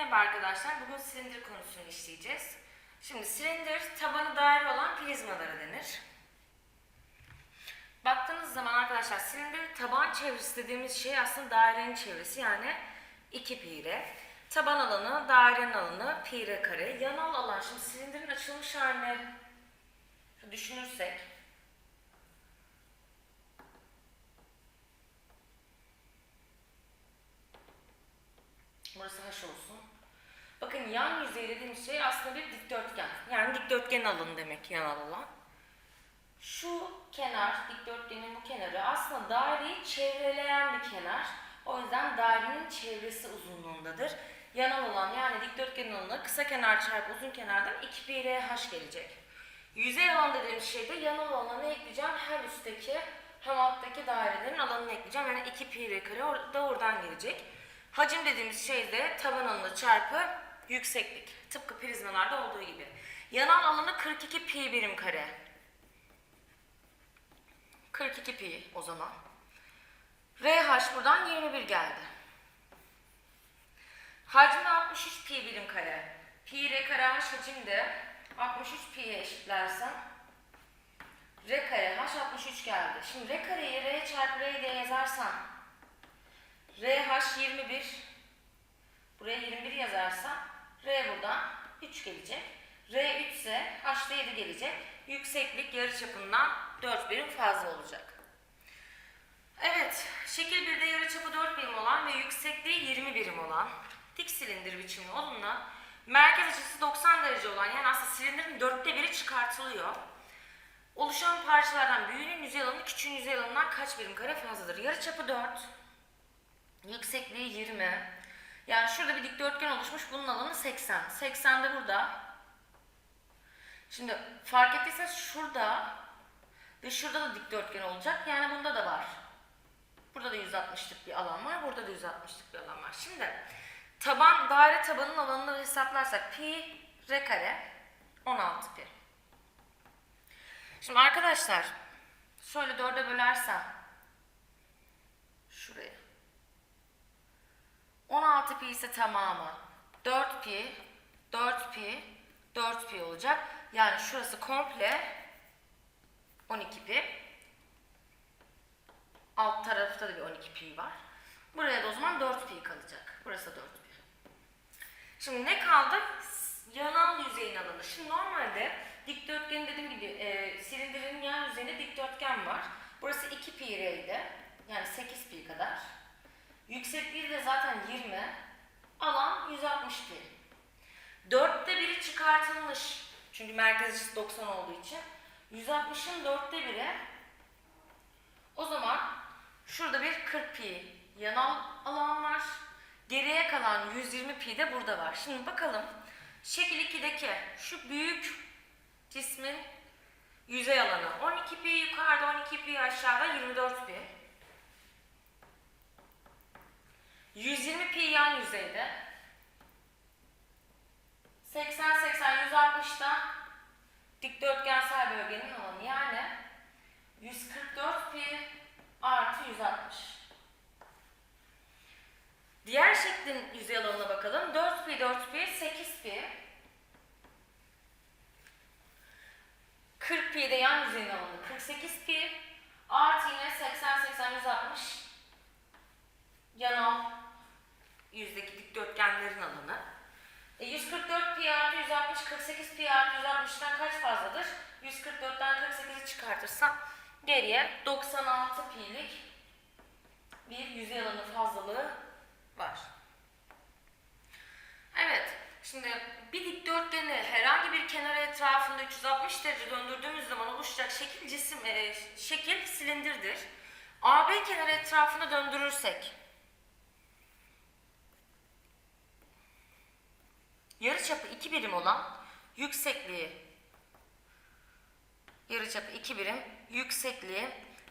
Merhaba arkadaşlar. Bugün silindir konusunu işleyeceğiz. Şimdi silindir tabanı daire olan prizmalara denir. Baktığınız zaman arkadaşlar silindir taban çevresi dediğimiz şey aslında dairenin çevresi yani 2 pi. Taban alanı dairenin alanı pi r kare. Yanal alan şimdi silindirin açılmış halini düşünürsek Burası haş olsun. Bakın yan yüzey dediğimiz şey aslında bir dikdörtgen. Yani dikdörtgen alın demek yanal alan. Şu kenar, dikdörtgenin bu kenarı aslında daireyi çevreleyen bir kenar. O yüzden dairenin çevresi uzunluğundadır. Yanal olan yani dikdörtgenin alanı kısa kenar çarpı uzun kenardan 2 pi r h gelecek. Yüzey alan dediğimiz şeyde yanal alanı ekleyeceğim. Her üstteki hem alttaki dairelerin alanını ekleyeceğim. Yani 2 pi r kare da oradan gelecek. Hacim dediğimiz şey de taban alanı çarpı yükseklik. Tıpkı prizmalarda olduğu gibi. Yanal alanı 42 pi birim kare. 42 pi o zaman. RH buradan 21 geldi. Hacmi 63 pi birim kare. Pi r kare h hacim de 63 pi'ye eşitlersem r kare h 63 geldi. Şimdi r kareyi r çarpı r diye yazarsam RH 21 buraya 21 yazarsam R buradan 3 gelecek. R 3 ise H'da 7 gelecek. Yükseklik yarıçapından 4 birim fazla olacak. Evet, şekil 1'de yarıçapı 4 birim olan ve yüksekliği 20 birim olan dik silindir biçimli olumla merkez açısı 90 derece olan yani aslında silindirin dörtte biri çıkartılıyor. Oluşan parçalardan büyüğünün yüzey alanı küçüğün yüzey alanından kaç birim kare fazladır? Yarıçapı 4, Yüksekliği 20. Yani şurada bir dikdörtgen oluşmuş. Bunun alanı 80. 80 de burada. Şimdi fark ettiyseniz şurada ve şurada da dikdörtgen olacak. Yani bunda da var. Burada da 160'lık bir alan var. Burada da 160'lık bir alan var. Şimdi taban daire tabanın alanını hesaplarsak pi r kare 16 pi. Şimdi arkadaşlar şöyle dörde bölersem şuraya 16 pi ise tamamı 4 pi, 4 pi, 4 pi olacak. Yani şurası komple 12 pi. Alt tarafta da bir 12 pi var. Buraya da o zaman 4 pi kalacak. Burası da 4 pi. Şimdi ne kaldı? Yanal yüzeyin alanı. Şimdi normalde dikdörtgen dediğim gibi e, silindirin yan yüzeyinde dikdörtgen var. Burası 2 pi r'ydi. Yani 8 pi kadar. Yüksekliği de zaten 20. Alan 160 pi. Dörtte biri çıkartılmış. Çünkü merkez açısı 90 olduğu için. 160'ın dörtte biri. O zaman şurada bir 40 pi yanal alan var. Geriye kalan 120 pi de burada var. Şimdi bakalım. Şekil 2'deki şu büyük cismin yüzey alanı. 12 pi yukarıda 12 pi aşağıda 24 pi. 120 pi yan yüzeyde. 80 80 160'da dikdörtgensel bölgenin alanı yani 144 pi artı 160. Diğer şeklin yüzey alanına bakalım. 4 pi 4 pi 8 pi. 40 pi de yan yüzeyin alanı 48 pi artı yine 80 80 160 yanal yüzdeki dikdörtgenlerin alanı. E, 144 pi artı 160, 48 pi artı 160'dan kaç fazladır? 144'ten 48'i çıkartırsam geriye 96 pi'lik bir yüzey alanı fazlalığı var. Evet, şimdi bir dikdörtgeni herhangi bir kenar etrafında 360 derece döndürdüğümüz zaman oluşacak şekil cisim e, şekil silindirdir. AB kenarı etrafında döndürürsek yarıçapı 2 birim olan yüksekliği yarıçapı 2 birim, yüksekliği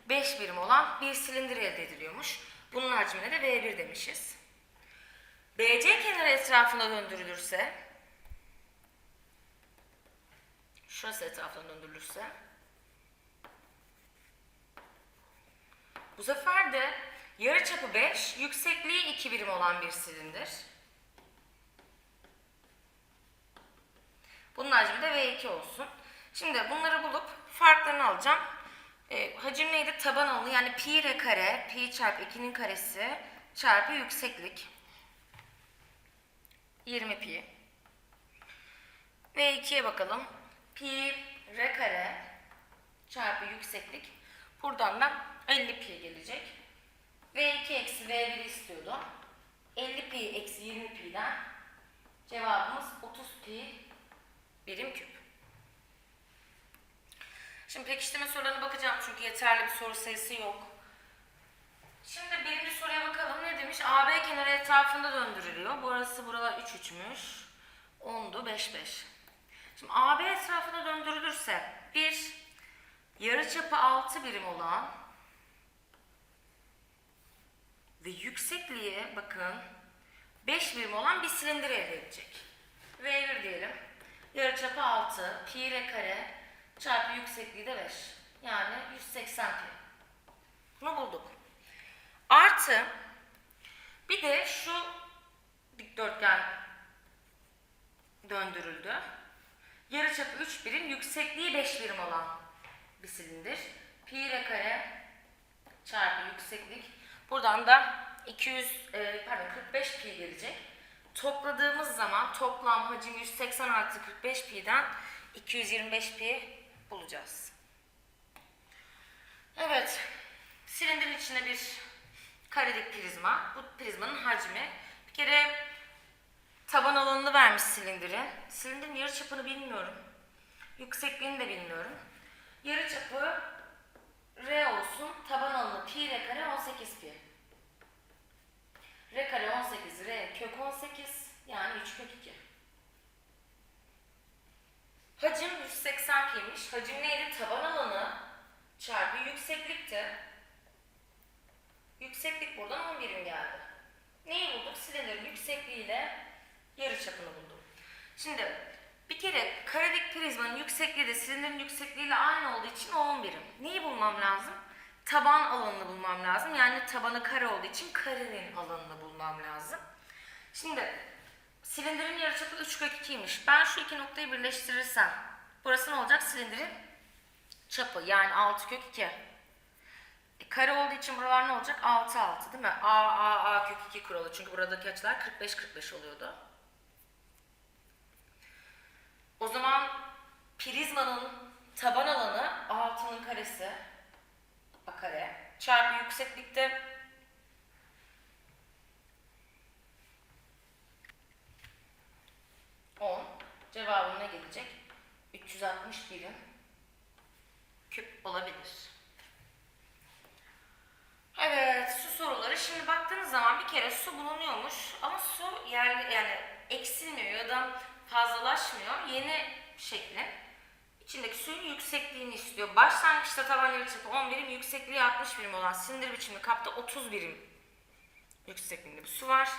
5 birim olan bir silindir elde ediliyormuş. Bunun hacmine de V1 demişiz. BC kenarı etrafına döndürülürse şurası etrafına döndürülürse bu sefer de yarıçapı 5, yüksekliği 2 birim olan bir silindir. Bunun hacmi de V2 olsun. Şimdi bunları bulup farklarını alacağım. E, hacim neydi? Taban alanı yani pi r kare, pi çarpı 2'nin karesi çarpı yükseklik. 20 pi. V2'ye bakalım. Pi r kare çarpı yükseklik. Buradan da 50 pi gelecek. V2 eksi V1 istiyordu. 50 pi eksi 20 pi'den cevabımız 30 pi birim küp. Şimdi pekiştirme sorularına bakacağım çünkü yeterli bir soru sayısı yok. Şimdi birinci soruya bakalım. Ne demiş? AB kenarı etrafında döndürülüyor. Burası buralar 3 3'müş. 10'du 5 5. Şimdi AB etrafında döndürülürse bir yarıçapı 6 birim olan ve yüksekliği bakın 5 birim olan bir silindir elde edecek. V1 diyelim. Yarıçapı 6, pi r kare çarpı yüksekliği de 5. Yani 180 pi. Bunu bulduk. Artı bir de şu dikdörtgen döndürüldü. Yarıçapı 3 birim, yüksekliği 5 birim olan bir silindir. Pi r kare çarpı yükseklik. Buradan da 200 e, pardon 45 pi gelecek. Topladığımız zaman toplam hacim 180 artı 45 pi'den 225 pi bulacağız. Evet. Silindirin içine bir karelik prizma. Bu prizmanın hacmi. Bir kere taban alanını vermiş silindirin. Silindirin yarıçapını bilmiyorum. Yüksekliğini de bilmiyorum. Yarıçapı R olsun. Taban alanı pi r kare 18 pi. R kare 18, R kök 18 yani 3 kök 2. Hacim 180 pi'ymiş. Hacim neydi? Taban alanı çarpı yükseklikti. Yükseklik buradan 10 birim geldi. Neyi bulduk? Silindirin yüksekliğiyle yarıçapını buldum. Şimdi bir kere karedik prizmanın yüksekliği de silindirin yüksekliğiyle aynı olduğu için o 10 birim. Neyi bulmam lazım? Taban alanını bulmam lazım. Yani tabanı kare olduğu için karenin alanını bulmam lazım. Şimdi silindirin yarıçapı 3 kök 2'ymiş. Ben şu iki noktayı birleştirirsem burası ne olacak? Silindirin çapı yani 6 kök 2. E, kare olduğu için buralar ne olacak? 6 6 değil mi? A A A kök 2 kuralı. Çünkü buradaki açılar 45 45 oluyordu. O zaman prizmanın taban alanı 6'nın karesi a kare çarpı yükseklikte. On. Cevabım gelecek? 360 birim küp olabilir. Evet, su soruları. Şimdi baktığınız zaman bir kere su bulunuyormuş ama su yerli yani eksilmiyor ya da fazlalaşmıyor. Yeni şekli içindeki suyun yüksekliğini istiyor. Başlangıçta taban yarıçapı 10 birim, yüksekliği 60 birim olan silindir biçimli kapta 30 birim yüksekliğinde bir su var.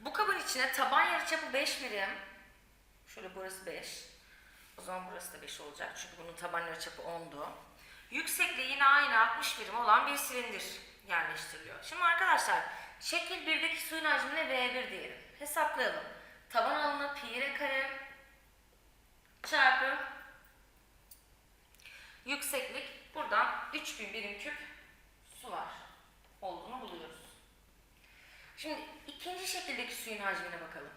Bu kabın içine taban yarıçapı 5 birim, şöyle burası 5, o zaman burası da 5 olacak çünkü bunun taban yarıçapı 10'du. Yüksekliği yine aynı 60 birim olan bir silindir yerleştiriliyor. Şimdi arkadaşlar şekil 1'deki suyun hacmine V1 diyelim. Hesaplayalım. Taban alanı pi kare çarpı yükseklik buradan 3000 birim küp su var olduğunu buluyoruz. Şimdi ikinci şekildeki suyun hacmine bakalım.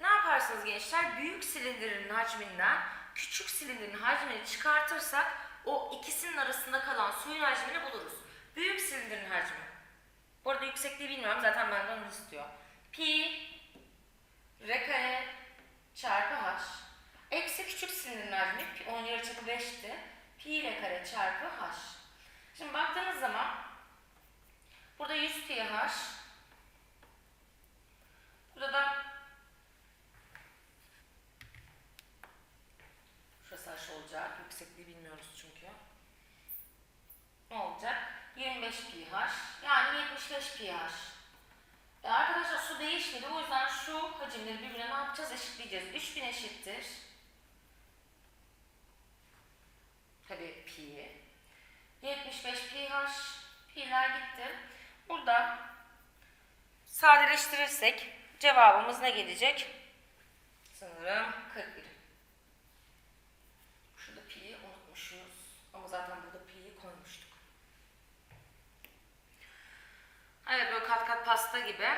Ne yaparsınız gençler? Büyük silindirin hacminden küçük silindirin hacmini çıkartırsak o ikisinin arasında kalan suyun hacmini buluruz. Büyük silindirin hacmi. Bu arada yüksekliği bilmiyorum zaten benden onu istiyor. Pi r kare çarpı h. Eksi küçük silindirin hacmi onun yarıçapı 5'ti. Pi r kare çarpı h. Şimdi baktığınız zaman burada 100 pi h. Burada da şurası h olacak. Yüksekliği bilmiyoruz çünkü. Ne olacak? 25 pi h. Yani 75 pi h. E arkadaşlar su değişmedi. O yüzden şu hacimleri birbirine ne yapacağız? Eşitleyeceğiz. 3000 eşittir. tabii pi'yi. 75 pH, pi'ler gitti. Burada sadeleştirirsek cevabımız ne gelecek? Sanırım 41. Şurada pi'yi unutmuşuz. Ama zaten burada pi'yi koymuştuk. Evet böyle kat kat pasta gibi.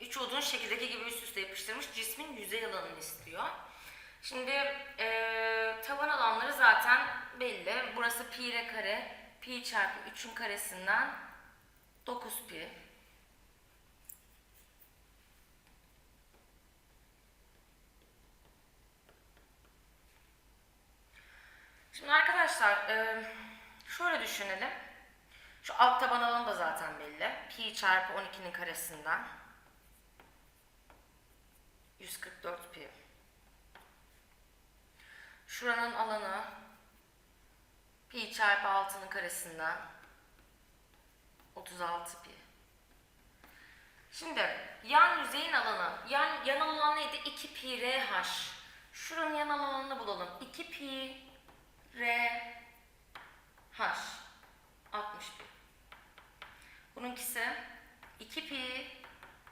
Üç odun şekildeki gibi üst üste yapıştırmış cismin yüzey alanını istiyor. Şimdi eee, taban alanları zaten belli. Burası pi r kare. Pi çarpı 3'ün karesinden 9 pi. Şimdi arkadaşlar eee, şöyle düşünelim. Şu alt taban alanı da zaten belli. Pi çarpı 12'nin karesinden 144 pi. Şuranın alanı pi çarpı 6'nın karesinden 36 pi. Şimdi yan yüzeyin alanı, yan, yan alan neydi? 2 pi r h. Şuranın yan alanını bulalım. 2 pi r h. 60 pi. Bununkisi 2 pi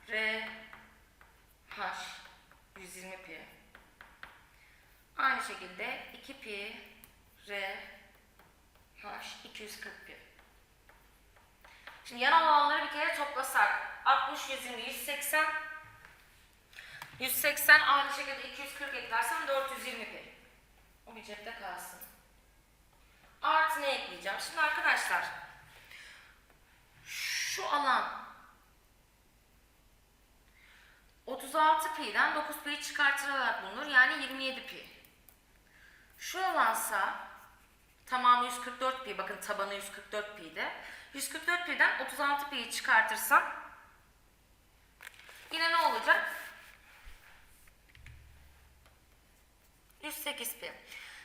r h 120 pi. Aynı şekilde 2 pi r h 240 pi. Şimdi yan alanları bir kere toplasak 60, 120, 180 180 aynı şekilde 240 eklersem 420 pi. O bir cepte kalsın. Artı ne ekleyeceğim? Şimdi arkadaşlar şu alan 36 pi'den 9 pi çıkartılarak bulunur. Yani 27 pi. Şu alansa tamamı 144 pi. Bakın tabanı 144 pi'de. 144 pi'den 36 pi'yi çıkartırsam yine ne olacak? 108 pi.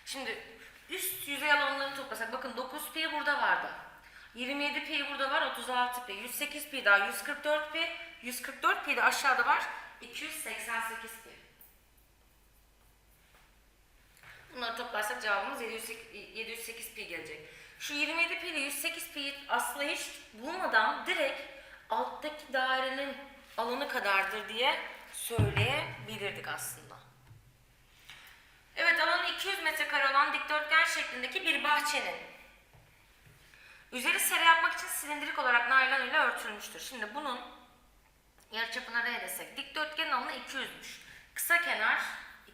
Şimdi üst yüzey alanlarını toplasak bakın 9 pi burada vardı. 27 pi burada var 36 pi. 108 pi daha 144 pi. 144 pi de aşağıda var 288 pi. Bunları toplarsak cevabımız 708, 708 pi gelecek. Şu 27 pi ile 108 pi aslında hiç bulmadan direkt alttaki dairenin alanı kadardır diye söyleyebilirdik aslında. Evet alanı 200 metrekare olan dikdörtgen şeklindeki bir bahçenin üzeri sere yapmak için silindirik olarak naylon ile örtülmüştür. Şimdi bunun yarıçapına r desek dikdörtgenin alanı 200'müş. Kısa kenar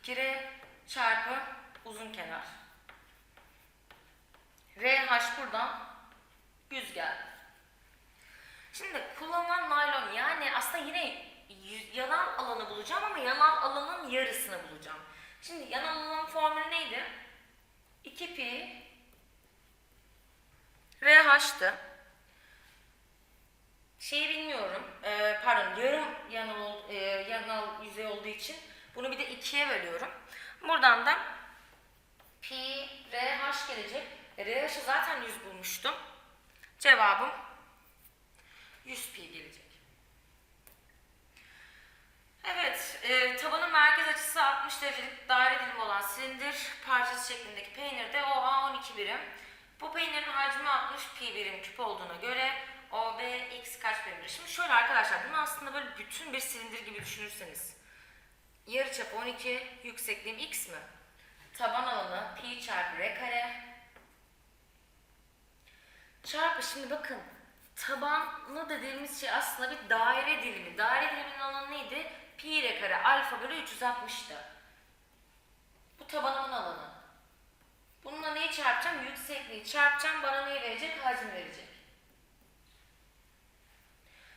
2r çarpı uzun kenar. RH buradan 100 geldi. Şimdi kullanılan naylon yani aslında yine yanan alanı bulacağım ama yanan alanın yarısını bulacağım. Şimdi yanan alanın formülü neydi? 2 pi RH'tı. Şeyi bilmiyorum. e, pardon yarım yanal, e, yanal yüzey olduğu için bunu bir de 2'ye bölüyorum. Buradan da pi RH gelecek. E, RH'ı zaten 100 bulmuştum. Cevabım 100 pi gelecek. Evet, e, tabanın merkez açısı 60 derecelik daire dilimi olan silindir parçası şeklindeki peynirde OA 12 birim. Bu peynirin hacmi 60 pi birim küp olduğuna göre OB x kaç birimdir? Şimdi şöyle arkadaşlar, bunu aslında böyle bütün bir silindir gibi düşünürseniz. Yarıçapı 12, yüksekliğim x mi? Taban alanı pi çarpı r kare. Çarpı şimdi bakın tabanlı dediğimiz şey aslında bir daire dilimi. Daire diliminin alanı neydi? Pi r kare alfa bölü 360'tı. Bu tabanımın alanı. Bununla neyi çarpacağım? Yüksekliği çarpacağım. Bana neyi verecek? Hacmi verecek.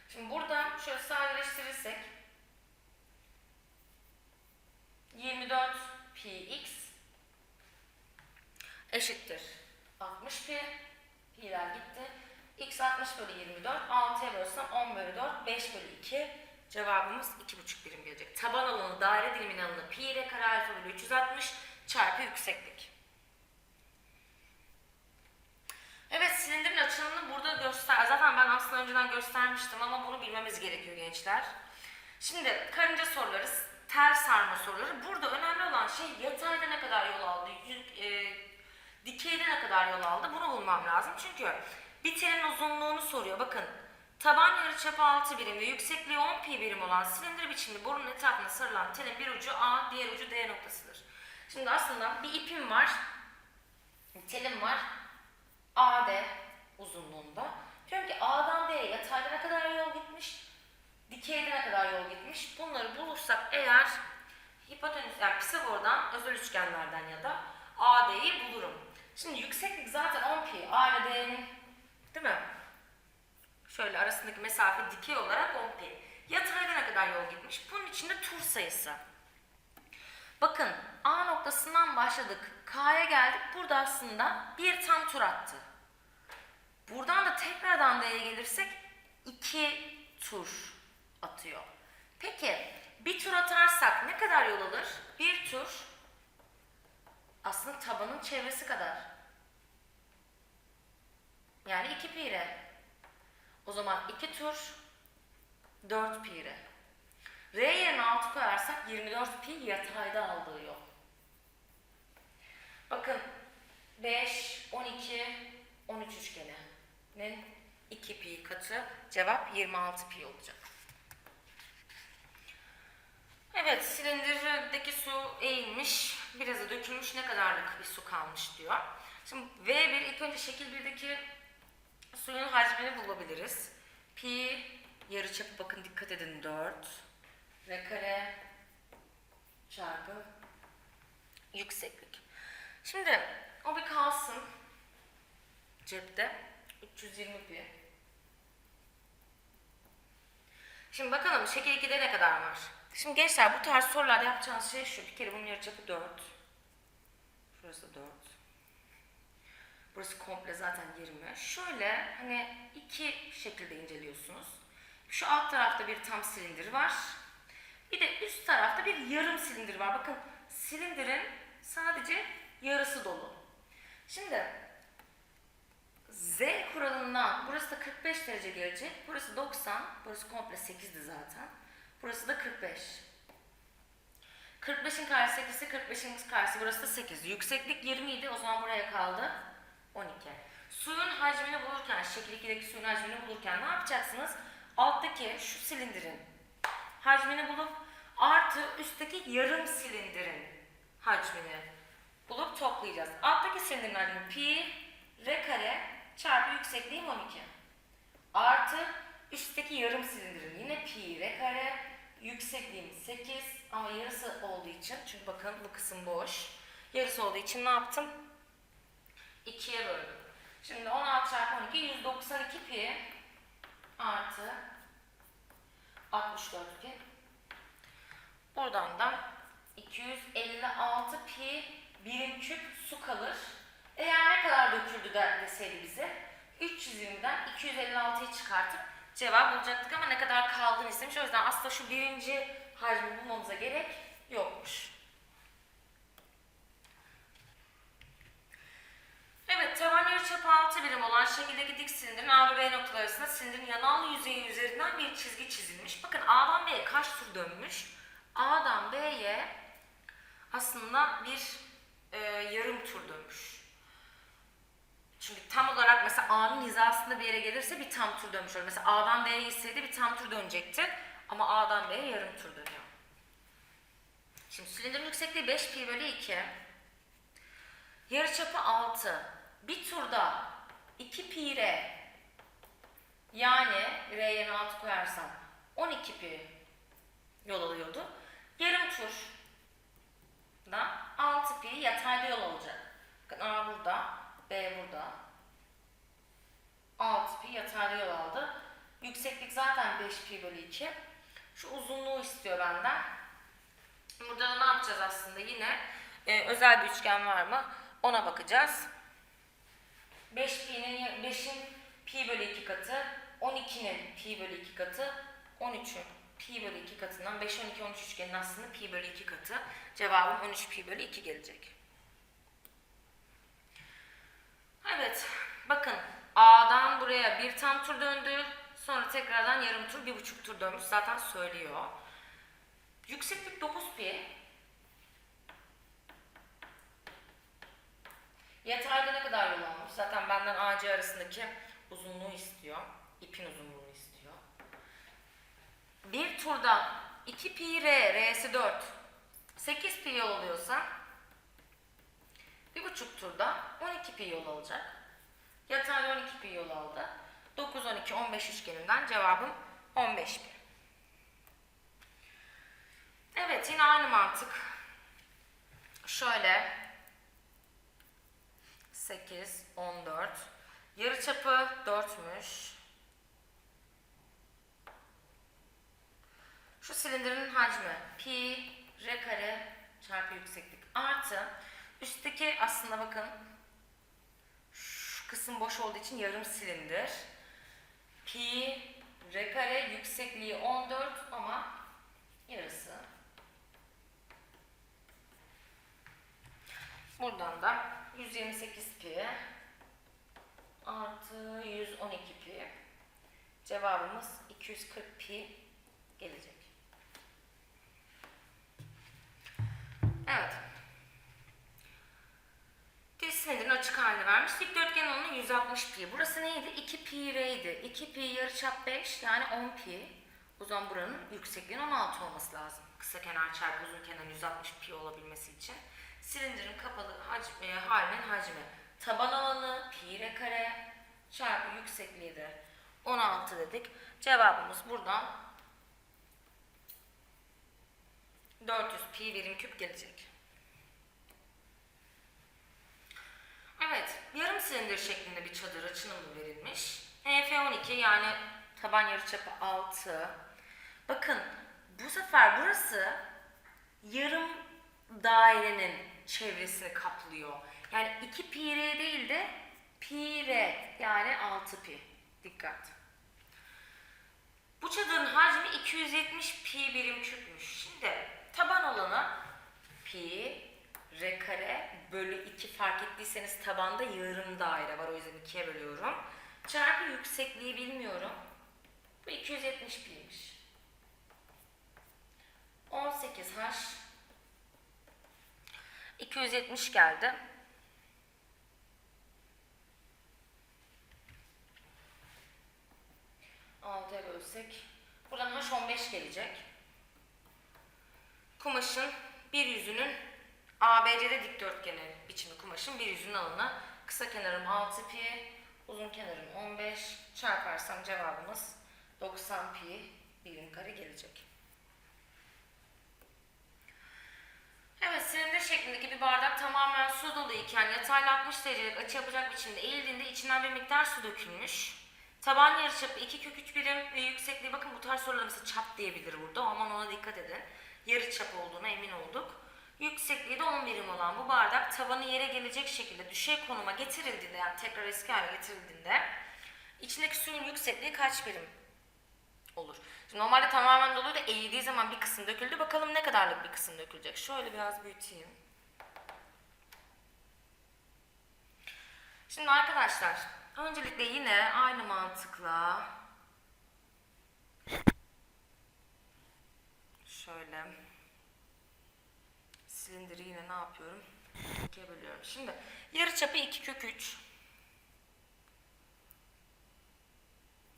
Şimdi buradan şöyle sadeleştirirsek 24 pi x eşittir 60 pi. Pi'ler gitti. x 60 bölü 24. 6'ya bölsem 10 bölü 4. 5 bölü 2. Cevabımız 2,5 birim gelecek. Taban alanı daire diliminin alanı pi ile kare alfa bölü 360 çarpı yükseklik. Evet silindirin açılımını burada göster. Zaten ben aslında önceden göstermiştim ama bunu bilmemiz gerekiyor gençler. Şimdi karınca soruları, tel sarma soruları. Burada önemli olan şey yatayda ne kadar yol aldı, yük- e, dikeyde ne kadar yol aldı bunu bulmam lazım. Çünkü bir telin uzunluğunu soruyor. Bakın taban yarıçapı 6 birim ve yüksekliği 10 pi birim olan silindir biçimli borunun etrafına sarılan telin bir ucu A, diğer ucu D noktasıdır. Şimdi aslında bir ipim var, telim var. AD uzunluğunda. Diyorum ki A'dan B'ye yatayda ne kadar yol gitmiş, dikeyde ne kadar yol gitmiş. Bunları bulursak eğer hipotenüs yani Pisagor'dan özel üçgenlerden ya da AD'yi bulurum. Şimdi yükseklik zaten 10 pi. A ile D'nin değil mi? Şöyle arasındaki mesafe dikey olarak 10 pi. Yatayda ne kadar yol gitmiş? Bunun içinde tur sayısı. Bakın A noktasından başladık. K'ya geldik. Burada aslında bir tam tur attı. Buradan da tekrardan D'ye gelirsek iki tur atıyor. Peki bir tur atarsak ne kadar yol alır? Bir tur tabanın çevresi kadar. Yani 2 pi. O zaman 2 tur 4 pi r. R yerine 6 koyarsak 24 pi yatayda aldığı yol. Bakın 5, 12, 13 üçgeninin 2 pi katı cevap 26 pi olacak. Evet, silindirdeki su eğilmiş, biraz da dökülmüş, ne kadarlık bir su kalmış diyor. Şimdi V1 ilk önce şekil 1'deki suyun hacmini bulabiliriz. Pi yarıçapı bakın dikkat edin 4. V kare çarpı yükseklik. Şimdi o bir kalsın cepte 320 pi. Şimdi bakalım şekil 2'de ne kadar var? Şimdi gençler bu tarz sorularda yapacağınız şey şu. Bir kere bunun yarıçapı 4. Şurası 4. Burası komple zaten 20. Şöyle hani iki şekilde inceliyorsunuz. Şu alt tarafta bir tam silindir var. Bir de üst tarafta bir yarım silindir var. Bakın silindirin sadece yarısı dolu. Şimdi Z kuralından burası da 45 derece gelecek. Burası 90. Burası komple 8'di zaten. Burası da 45. 45'in karesi 8'i 45'in karesi burası da 8. Yükseklik 20 idi. O zaman buraya kaldı 12. Suyun hacmini bulurken, şekil 2'deki suyun hacmini bulurken ne yapacaksınız? Alttaki şu silindirin hacmini bulup artı üstteki yarım silindirin hacmini bulup toplayacağız. Alttaki silindirin hacmi pi r kare çarpı yüksekliğim 12. Artı üstteki yarım silindirin yine pi r kare yüksekliğim 8 ama yarısı olduğu için çünkü bakın bu kısım boş. Yarısı olduğu için ne yaptım? 2'ye böldüm. Şimdi 16 çarpı 12 192 pi artı 64 pi. Buradan da 256 pi birim küp su kalır. Eğer ne kadar döküldü de deseydi bize 320'den 256'yı çıkartıp cevap bulacaktık ama ne kadar kaldığını istemiş. O yüzden aslında şu birinci hacmi bulmamıza gerek yokmuş. Evet, taban yarıçapı 6 birim olan şekildeki dik silindirin A ve B noktaları arasında silindirin yanal yüzeyi üzerinden bir çizgi çizilmiş. Bakın A'dan B'ye kaç tur dönmüş? A'dan B'ye aslında bir e, yarım tur dönmüş. Çünkü tam olarak mesela A'nın hizasında bir yere gelirse bir tam tur dönmüş olur. Mesela A'dan B'ye gitseydi bir tam tur dönecekti. Ama A'dan B'ye yarım tur dönüyor. Şimdi silindirin yüksekliği 5 pi bölü 2. Yarıçapı 6. Bir turda 2 pi r yani r yerine 6 koyarsam 12 pi yol alıyordu. Yarım tur da 6 pi yatayda yol alacak. Bakın A burada, B burada. 6 pi yatayda yol aldı. Yükseklik zaten 5 pi bölü 2. Şu uzunluğu istiyor benden. Burada da ne yapacağız aslında yine? Ee, özel bir üçgen var mı? Ona bakacağız. 5 pi'nin 5'in pi bölü 2 katı, 12'nin pi bölü 2 katı, 13'ün pi bölü 2 katından 5, 12, 13 üçgenin aslında pi bölü 2 katı. Cevabım 13 pi bölü 2 gelecek. Evet. Bakın A'dan buraya bir tam tur döndü. Sonra tekrardan yarım tur, bir buçuk tur dönmüş. Zaten söylüyor. Yükseklik 9 pi. Yatayda ne kadar yol olmuş? Zaten benden AC arasındaki uzunluğu istiyor. İpin uzunluğunu istiyor. Bir turda 2 pi R, R'si 4. 8 pi yol oluyorsa 1,5 turda 12 pi yol alacak. Yatay 12 pi yol aldı. 9, 12, 15 üçgeninden cevabım 15 pi. Evet yine aynı mantık. Şöyle 8, 14. Yarıçapı 4'müş. Şu silindirin hacmi pi r kare çarpı yükseklik artı üstteki aslında bakın şu kısım boş olduğu için yarım silindir. Pi r kare yüksekliği 14 ama yarısı. Buradan da 128 pi artı 112 pi. Cevabımız 240 pi gelecek. Evet. Diz silindirin açık halini vermiş. Dikdörtgen alanı 160 pi. Burası neydi? 2 pi r'ydi. 2 pi yarıçap 5 yani 10 pi. O zaman buranın yüksekliğinin 16 olması lazım. Kısa kenar çarpı uzun kenar 160 pi olabilmesi için. Silindirin kapalı hacmi, e, halinin hacmi. Taban alanı pi r kare çarpı yüksekliği de 16 dedik. Cevabımız buradan 400 pi birim küp gelecek. Evet, yarım silindir şeklinde bir çadır açınımı verilmiş. EF12 yani taban yarıçapı 6. Bakın bu sefer burası yarım dairenin çevresini kaplıyor. Yani 2 pi r değil de pi r yani 6 pi. Dikkat. Bu çadırın hacmi 270 pi birim küpmüş. Şimdi taban alanı pi r kare bölü 2 fark ettiyseniz tabanda yarım daire var o yüzden 2'ye bölüyorum. Çarpı yüksekliği bilmiyorum. Bu 270 pi'ymiş. 18 h 270 geldi. Altıya bölsek. Buradan h 15 gelecek. Kumaşın bir yüzünün ABC'de dikdörtgeni biçimi kumaşın bir yüzünün alanı. Kısa kenarım 6 pi, uzun kenarım 15. Çarparsam cevabımız 90 pi birim kare gelecek. Evet, silindir şeklindeki bir bardak tamamen su dolu iken yatayla 60 derecelik açı yapacak biçimde eğildiğinde içinden bir miktar su dökülmüş. Taban yarıçapı 2 kök 3 birim ve yüksekliği bakın bu tarz sorular mesela çap diyebilir burada aman ona dikkat edin. Yarıçap olduğuna emin olduk. Yüksekliği de 10 birim olan bu bardak tavanı yere gelecek şekilde düşey konuma getirildiğinde yani tekrar eski hale getirildiğinde içindeki suyun yüksekliği kaç birim olur? Şimdi normalde tamamen doluydu eğildiği zaman bir kısım döküldü. Bakalım ne kadarlık bir kısım dökülecek. Şöyle biraz büyüteyim. Şimdi arkadaşlar öncelikle yine aynı mantıkla şöyle silindiri yine ne yapıyorum? İkiye bölüyorum. Şimdi yarıçapı 2 kök 3.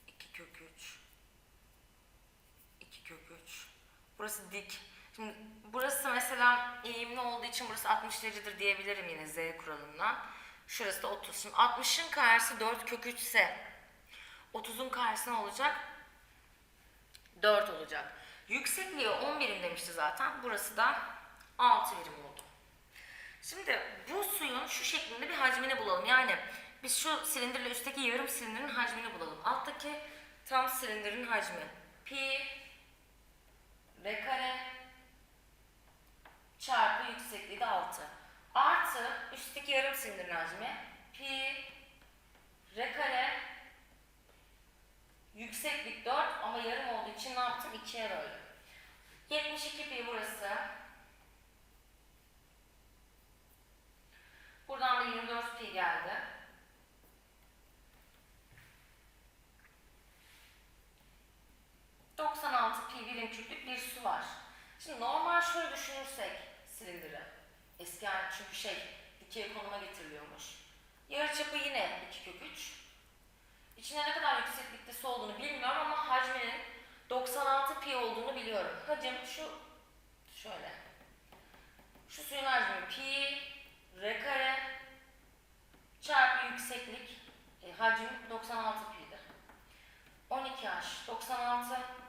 2 kök 3. 2 kök 3. Burası dik. Şimdi burası mesela eğimli olduğu için burası 60 derecedir diyebilirim yine Z kuralından. Şurası da 30. Şimdi 60'ın karşısı 4 kök 3 ise 30'un karşısı ne olacak? 4 olacak. Yüksekliği 10 birim demişti zaten. Burası da 6 birim oldu. Şimdi bu suyun şu şeklinde bir hacmini bulalım. Yani biz şu silindirle üstteki yarım silindirin hacmini bulalım. Alttaki tam silindirin hacmi. Pi r kare çarpı yüksekliği de 6. Artı üstteki yarım silindirin hacmi. Pi r kare yükseklik 4 ama yarım olduğu için ne yaptım? 2'ye böldüm. 72 pi burası. Buradan da 24 pi geldi. ...96 pi birim küplük bir su var. Şimdi normal şöyle düşünürsek silindiri. Eski hali çünkü şey dikey konuma getiriliyormuş. Yarıçapı yine 2 kök 3. İçinde ne kadar yükseklikte su olduğunu bilmiyorum ama hacminin 96 pi olduğunu biliyorum. Hacim şu şöyle. Şu suyun hacmi pi r kare çarpı yükseklik f Hacim 96 pi'dir. 12H 96.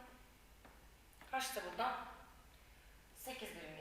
Kaçtı burada? 8 birim